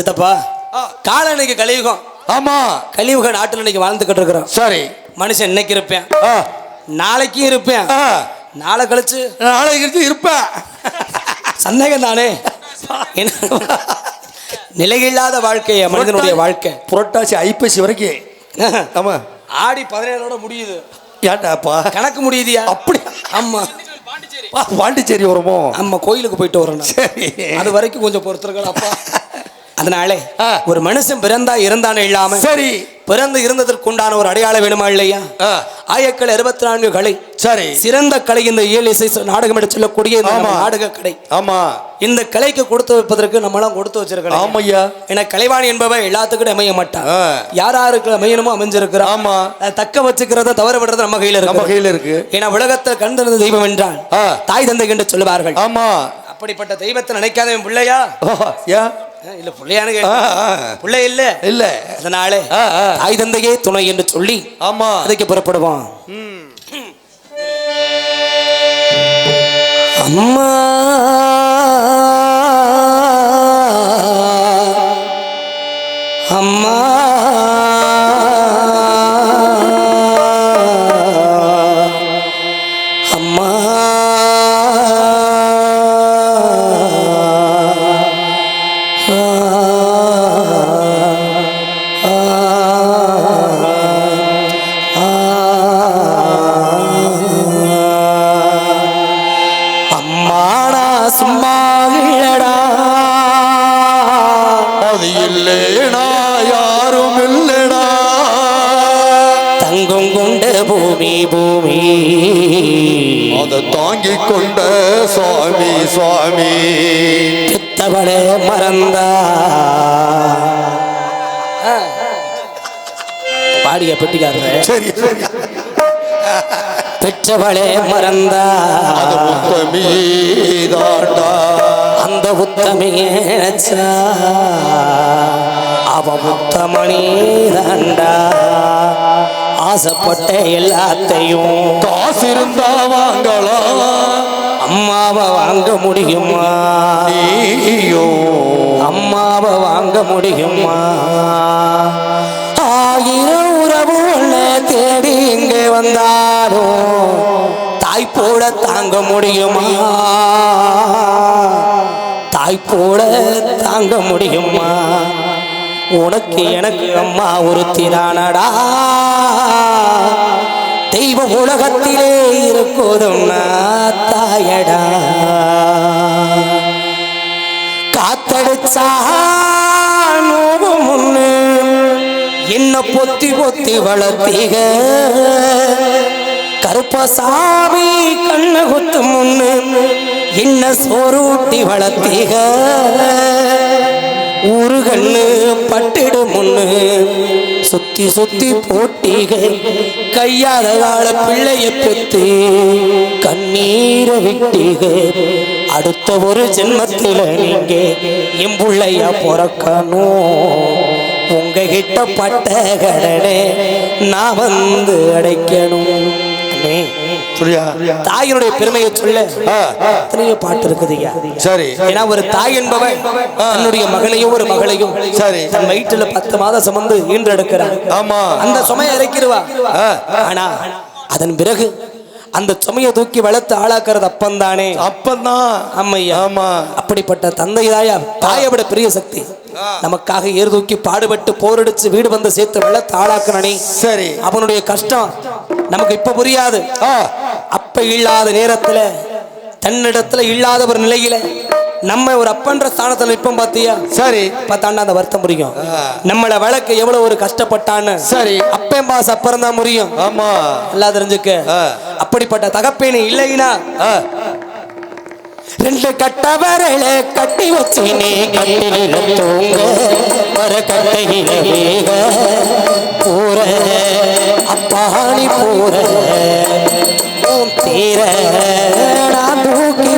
சித்தப்பா காலம் இன்னைக்கு கலியுகம். ஆமா. கலியுக நாட்டில் இன்னைக்கு வாழ்ந்துகிட்டு இருக்கிறோம். சரி. மனுஷன் இன்னைக்கு இருப்பேன். நாளைக்கும் இருப்பேன். நாளை கழிச்சு. நாளைக்கு இருந்து இருப்பேன். சந்தேகம் தானே? என்ன? நிலையில்லாத வாழ்க்கைய மனிதனுடைய வாழ்க்கை? புரட்டாசி ஐப்பசி வரைக்கும். ஆமா. ஆடி பதினேழோட முடியுது. ஏன்டாப்பா? கணக்கு முடியுதியா? அப்படி ஆமா. பாண்டிச்சேரி வருமோ ஆமா கோயிலுக்கு போயிட்டு நான். சரி. அது வரைக்கும் கொஞ்சம் பொறுத்திருக்கலாம் அப்பா. அதனாலே. ஒரு மனுஷன் பிறந்தா இருந்தானே இல்லாம சரி. பிறந்து இருந்ததற்கு உண்டான ஒரு அடையாளம் வேணுமா இல்லையா ஆயக்கள் இருபத்தி நான்கு கலை. சரி. சிறந்த கலை இந்த இயல் இசை நாடகம் என்று சொல்லக்கூடிய ஆமா. நாடக கலை. ஆமா. இந்த கலைக்கு கொடுத்து வைப்பதற்கு நம்மளாம் கொடுத்து வச்சிருக்கலாம் ஆமையா? ஏன்னா கலைவாணி என்பவன் எல்லாத்துக்கும் அமைய மாட்டான். யார் யாருக்கு அமையணுமோ அமைஞ்சிருக்கிறான் ஆமா. தக்க வச்சுக்கிறத தவற விடுறது நம்ம கையில நம்ம இருக்கு கையில இருக்கு. ஏன்னா உலகத்தை கண்டிருந்த தெய்வம் என்றால். தாய் தந்தை என்று சொல்லுவார்கள். ஆமா. அப்படிப்பட்ட தெய்வத்தை நினைக்காதவன் பிள்ளையா? இல்ல பிள்ளையானு. பிள்ளை இல்ல. இல்ல. அதனால. தாய் தந்தையே துணை என்று சொல்லி ஆமா. அதுக்கு புறப்படுவான். அம்மா. பூமி பூமி. அதை தாங்கிக் கொண்ட சுவாமி சுவாமி. பெத்தவளே மறந்தா. பாடிய பெட்டிக்காரர். சரி சரி. பெற்றவளே மறந்தா. அந்த உத்தமையே நினைச்சா. அவ முத்தமணி தாண்டா. ஆசைப்பட்ட எல்லாத்தையும் காசு இருந்தா வாங்கலாம் அம்மாவை வாங்க முடியுமா? நீயோ. அம்மாவை வாங்க முடியுமா? ஆயிரம் உறவு தேடி இங்கே வந்தாலும் தாய் போல தாங்க முடியுமா? தாய் போல தாங்க முடியுமா? உனக்கு எனக்கு அம்மா ஒரு திரானடா தெய்வ உலகத்திலே இருக்கோதும் தாயடா காத்தடிச்சா நோகும் முன்னு என்ன பொத்தி பொத்தி வளர்த்தீக. கருப்பசாமி கண்ண குத்து முன்னு என்ன சோறு ஊட்டி வளர்த்தீக. ஊரு கண்ணு பட்டிடும் முன்னு. சுத்தி சுத்தி போட்டிகள் கையாத கால பிள்ளைய பெத்து கண்ணீரை விட்டீக அடுத்த ஒரு ஜென்மத்தில் நீங்க என் பிறக்கணும். உங்ககிட்ட பட்ட கடனே நான் வந்து அடைக்கணும். தாயினுடைய பெருமையை சொல்ல. எத்தனையோ பாட்டு இருக்குதுய்யா? சரி. ஏன்னா ஒரு தாய் என்பவன் தன்னுடைய மகளையும் ஒரு மகளையும் சரி. தன் வயிற்றுல பத்து மாதம் சுமந்து ஈன்றெடுக்கிறான். ஆமா. அந்த சுமையை இறக்கிடுவா. ஆனா அதன் பிறகு அந்த சுமையை தூக்கி வளர்த்து ஆளாக்குறது அப்பந்தானே. அப்பந்தான். அம்மையா ஆமா. அப்படிப்பட்ட தந்தை தாயா தாயை விட பெரிய சக்தி. நமக்காக ஏறு தூக்கி பாடுபட்டு போரடிச்சு வீடு வந்து சேர்த்து வளர்த்து ஆளாக்குனனே. சரி. அவனுடைய கஷ்டம். நமக்கு இப்ப புரியாது. அப்ப இல்லாத நேரத்துல தன்னிடத்துல இல்லாத ஒரு நிலையில நம்ம ஒரு அப்பன்ற ஸ்தானத்துல நிற்போம் பாத்தியா? சரி. பார்த்தாண்டா அந்த வருத்தம் புரியும். நம்மள வழக்கு எவ்வளவு ஒரு கஷ்டப்பட்டான்னு. சரி. அப்பேன் பாஸ் அப்புறம் தான் முடியும் ஆமா. நல்லா தெரிஞ்சுக்க. அப்படிப்பட்ட தகப்பேனு இல்லைனா ரெண்டு கட்ட வரல கட்டி வச்சு நீ கட்டில தூங்க. வர கட்டையில பூர அப்பாணி பூர உன் தீர நான் தூக்கி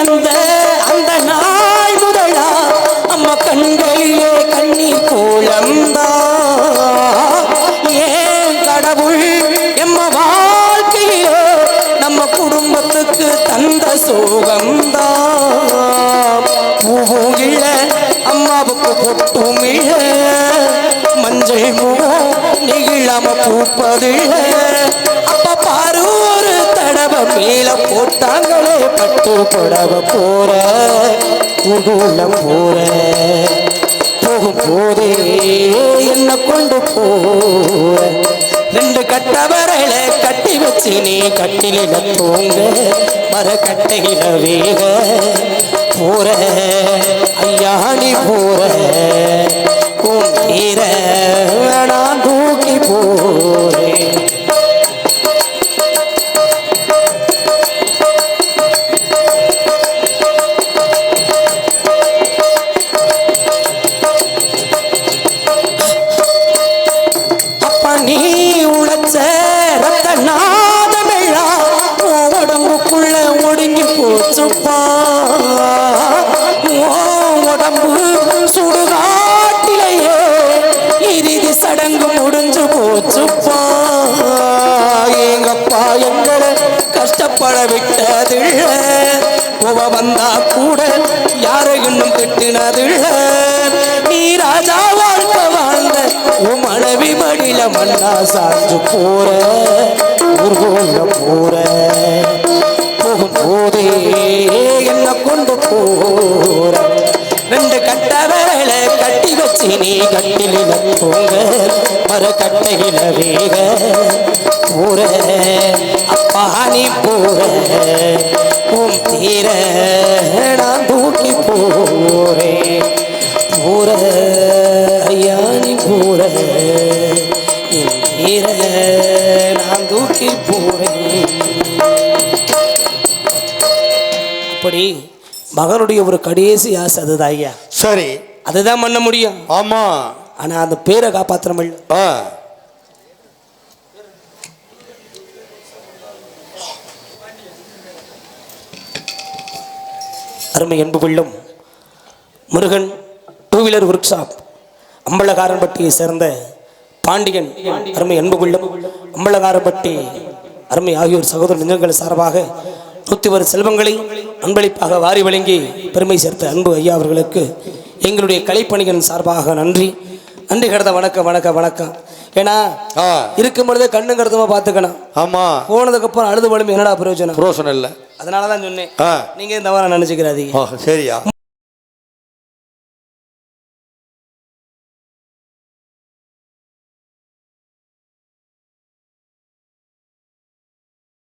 பிறந்த அந்த நாய் முதலா? அம்மா கண்களிலே கண்ணீர் கோலந்தா ஏன் கடவுள் எம்ம வாழ்க்கையிலோ நம்ம குடும்பத்துக்கு தந்த சோகந்தா? பூவும் இல்லை அம்மாவுக்கு பொட்டும் இல்லை. மஞ்சள் பூவும் நெகிழாம பூப்பதில்லை. மேல போட்டாங்களே பட்டு புடவ போற ஊர்கோல போற. போகும் போதே என்ன கொண்டு போற ரெண்டு கட்டவரையில கட்டி வச்சு நீ கட்டில தூங்க. மர கட்டையில வேக போற. ஐயா நீ போற. மன்னா மண்ணா சாஞ்சு போற ஊர்கோல போற போகும் போதே என்ன கொண்டு போற. ரெண்டு கட்ட விரல கட்டி வச்சு நீ கட்டில தூங்க மர கட்டையில வேக போற. அப்பா நீ போற உன் தீர நான் தூக்கி போறேன். போற ஐயா நீ போற. நான் தூக்கி போறேன். அப்படி மகனுடைய ஒரு கடைசி ஆசை அதுதான் ஐயா. சரி. அதுதான் பண்ண முடியும். ஆமா. ஆனா அந்த பேரை காப்பாத்திரம் இல்லை. அருமை என்பு வெள்ளும் Murugan two wheeler workshop அம்பலகாரன்பட்டியை சேர்ந்த பாண்டியன். அருமை அன்பு வெள்ளும் அம்பலகாரன்பட்டி அருமை ஆகியோர் சகோதர நெஞ்சங்கள் சார்பாக நூற்றி ஒரு செல்வங்களை அன்பளிப்பாக வாரி வழங்கி பெருமை சேர்த்த அன்பு ஐயா அவர்களுக்கு எங்களுடைய கலைப்பணிகளின் சார்பாக நன்றி. நன்றி கடந்த வணக்கம் வணக்கம் வணக்கம். ஏன்னா இருக்கும் பொழுதே கண்ணு கருத்துமா பார்த்துக்கணும் ஆமா. போனதுக்கப்புறம் அழுது வலும் என்னடா பிரயோஜனம்? புரோசனம் இல்லை. அதனால தான் சொன்னேன் இந்த வாரம் நினச்சிக்கிறாதீங்க. சரியா.